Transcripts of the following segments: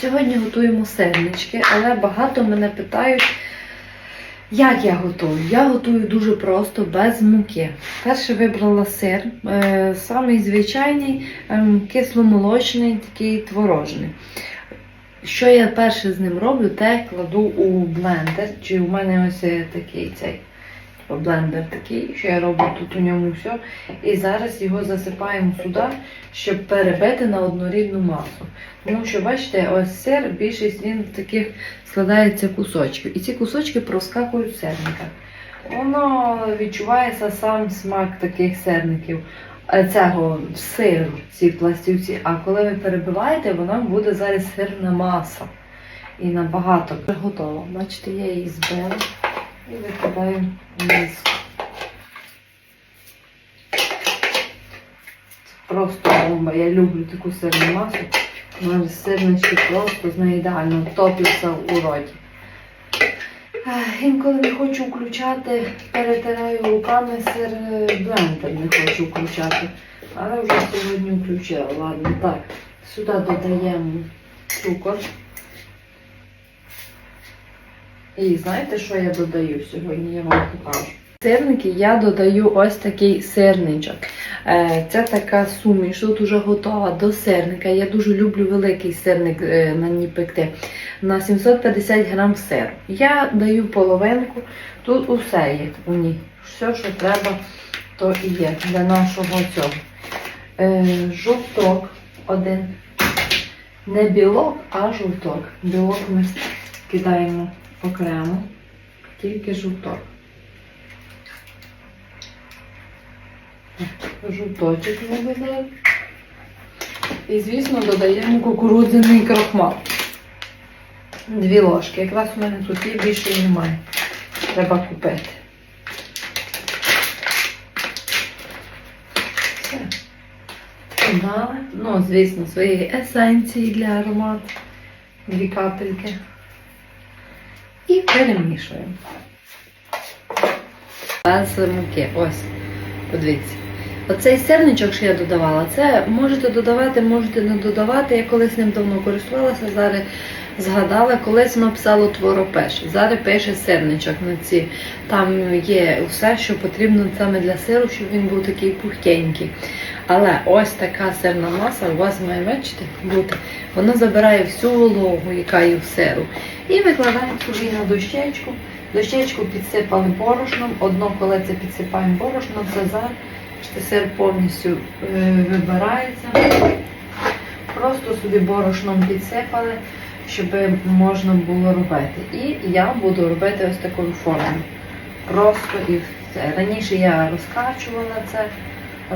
Сьогодні готуємо сирнички, але багато мене питають, як я готую. Я готую дуже просто, без муки. Перше вибрала сир, е, самий звичайний, ем, кисломолочний, такий творожний. Що я перше з ним роблю, те кладу у блендер. Чи у мене ось такий цей блендер такий, що я роблю тут у ньому все. І зараз його засипаємо сюди, щоб перебити на однорідну масу. Тому що, бачите, ось сир, більшість він таких складається кусочків. І ці кусочки проскакують з сирника. Воно відчувається сам смак таких сирників. е, Цього сиру, ці пластівці. А коли ви перебиваєте, воно буде зараз сирна маса. І набагато готово. Бачите, я її збила і викладаю в. Просто бомба. Я люблю таку сирну масу. У мене сирнички просто з нею ідеально топляться у роті. Інколи не хочу включати, перетираю руками сир е, блендер не хочу включати. Але вже сьогодні включила. Ладно, так. Сюди додаємо цукор. І знаєте, що я додаю сьогодні? Я вам покажу. Сирники я додаю ось такий сирничок. Е, Це така суміш, тут вже готова до сирника. Я дуже люблю великий сирник е, на ній пекти. На 750 грам сиру. Я даю половинку, тут усе є у ній. Все, що треба, то і є для нашого цього. Е, Жовток один. Не білок, а жовток. Білок ми кидаємо окремо, тільки жовток. Жовточок ми додаємо. І, звісно, додаємо кукурудзяний крохмал. Дві ложки. Якраз у мене тут є, більше немає. Треба купити. Ну, звісно, свої есенції для аромату. Дві капельки. І перемішуємо. Без муки. Ось. Подивіться. Оцей сирничок, що я додавала, це можете додавати, можете не додавати. Я колись ним давно користувалася, зараз згадала, колись воно писало творопеш. Зараз пише сирничок на ці. Там є все, що потрібно саме для сиру, щоб він був такий пухтенький. Але ось така сирна маса у вас має бачите, бути. Вона забирає всю вологу, яка є в сиру. І викладаємо собі на дощечку. Дощечку підсипали борошном, одно колеце підсипаємо борошном, це. Бачите, Сир повністю е, вибирається. Просто собі борошном підсипали, щоб можна було робити. І я буду робити ось такою формою. Просто і все. Раніше я розкачувала це,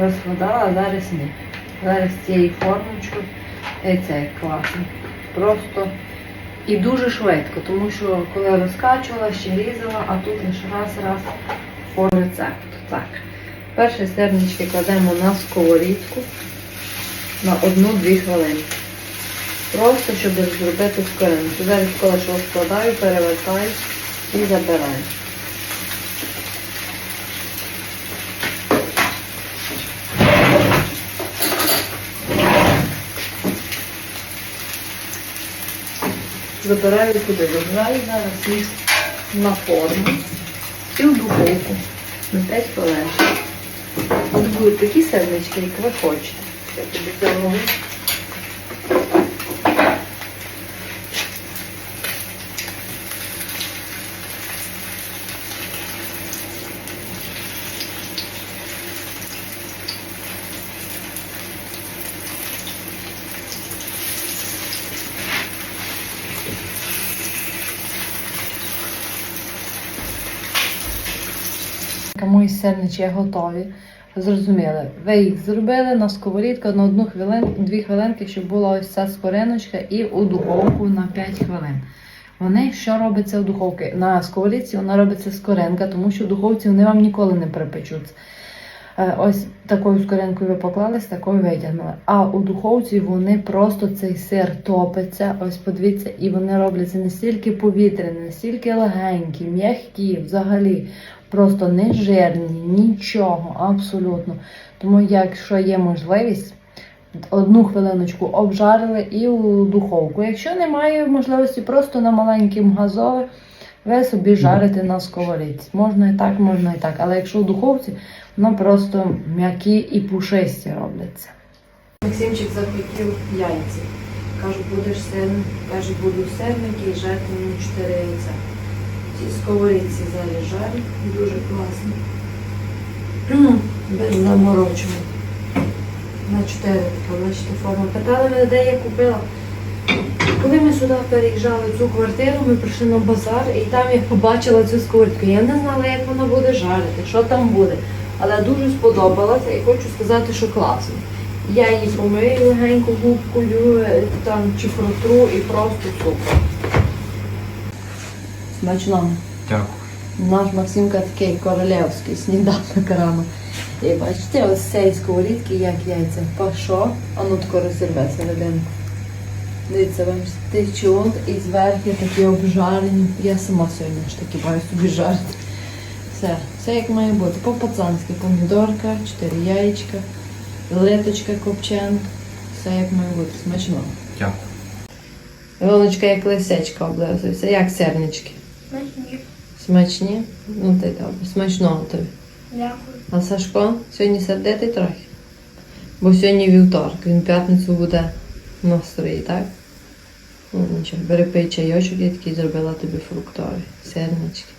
розкладала, а зараз ні. Зараз цією формочкою і це класно. Просто і дуже швидко, тому що коли розкачувала, ще різала, а тут лише раз-раз по рецепту. Так. Перші сирнички кладемо на сковорідку на 1-2 хвилини. Просто, щоб зробити скоринку. Зараз коли що складаю, перевертаю і забираю. Забираю туди, вибираю зараз їх на форму і в духовку на 5 хвилин. От будуть такі сердечки, як ви хочете. Я тобі замовлю. Мої сирнички готові. Зрозуміли, ви їх зробили на сковорідку на одну хвилинку, дві хвилинки, щоб була ось ця скориночка і у духовку на 5 хвилин. Вони що робиться в духовці? На сковорідці вона робиться скоринка, тому що в духовці вони вам ніколи не перепечуться. Е, Ось такою скоринкою ви поклали, такою витягнули. А у духовці вони просто цей сир топиться. Ось подивіться, і вони робляться настільки повітряні, настільки легенькі, м'які, взагалі. Просто не жирні, нічого, абсолютно. Тому, якщо є можливість, одну хвилиночку обжарили і у духовку. Якщо немає можливості, просто на маленьким газове, ви собі жарите на сковорідці. Можна і так, можна і так. Але якщо в духовці, воно просто м'які і пушисті робляться. Максимчик захотів яйця. Кажу, будеш сирник. Каже, буду сирники і жартиму 4 яйця. Ці сковорідці зараз. Дуже класно. Без заморочень. На 4 така, бачите, форма. Питали мене, де я купила. Коли ми сюди переїжджали цю квартиру, ми прийшли на базар і там я побачила цю сковорідку. Я не знала, як вона буде жарити, що там буде. Але дуже сподобалася і хочу сказати, що класно. Я її помию легенько губкою, е, там чи протру і просто супер. Смачно. Дякую. Наш Максимка такий королевський сніданок рано. І бачите, ось цієї сковорідки, як яйця пашо, а ну тако розірве серединку. Дивіться, вам течуть і зверху такі обжарені. Я сама сьогодні ж таки маю собі жарити. Все, все як має бути. По-пацанськи помідорка, 4 яєчка, литочка копченка. Все як має бути. Смачно. Дякую. Вилочка як лисичка облизується, як сернички. Смачні? Ну ти добре. Смачного тобі. Дякую. А Сашко сьогодні сердитий трохи. Бо сьогодні вівторок, він п'ятницю буде в настрої, так? Ну нічого, бери пий чайочок, я такий зробила тобі фруктові, сирнички.